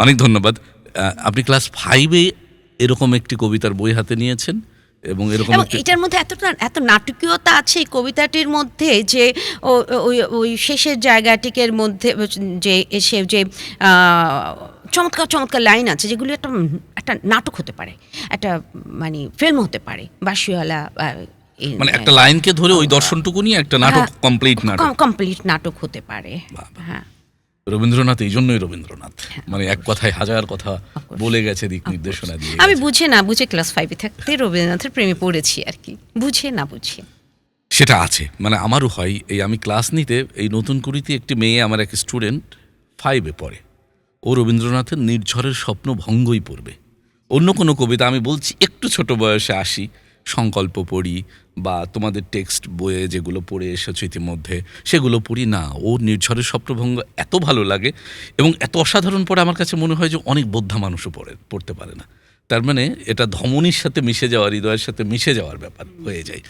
অনেক ধন্যবাদ। আপনি ক্লাস ফাইভে এরকম একটি কবিতার বই হাতে নিয়েছেন এবং এরকম এটার মধ্যে এতটা এত নাটকীয়তা আছে এই কবিতাটির মধ্যে যে ওই ওই শেষের জায়গাটিকের মধ্যে যে এসে যে চমৎকার চমৎকার লাইন আছে যেগুলি একটা একটা নাটক হতে পারে একটা মানে ফিল্ম হতে পারে বাসিওয়ালা মানে একটা লাইনকে ধরে ওই দর্শনটুকু নিয়ে একটা নাটক হ্যাঁ। কমপ্লিট নাটক। কমপ্লিট নাটক হতে পারে। হ্যাঁ। রবীন্দ্রনাথ এই জন্যই রবীন্দ্রনাথ। মানে এক কথায় হাজার কথা বলে গেছে দিক নির্দেশনা দিয়ে আমি বুঝে না বুঝে ক্লাস ফাইভে থাকতে রবীন্দ্রনাথের প্রেমে পড়েছি আর কি। বুঝে না বুঝে। সেটা আছে। মানে আমারও হয় এই আমি ক্লাস নিতে এই নতুন কুড়িতে একটি মেয়ে আমার এক স্টুডেন্ট ফাইভে পড়ে। ও রবীন্দ্রনাথের নির্ঝরের স্বপ্ন ভঙ্গই পড়বে। অন্য কোনো কবিতা আমি বলছি একটু ছোট বয়সে আসি। সংকল্প পড়ি বা তোমাদের টেক্সট বইয়ে যেগুলো পড়ে এসেছ ইতিমধ্যে, সেগুলো পড়ি। না ও নির্ঝরের স্বপ্নভঙ্গ এত ভালো লাগে এবং এত অসাধারণ পড়ে আমার কাছে মনে হয় যে অনেক বোদ্ধা মানুষও পড়ে, পড়তে পারে না। তার মানে এটা ধমনির সাথে মিশে যাওয়ার হৃদয়ের সাথে মিশে যাওয়ার ব্যাপার হয়ে যায়।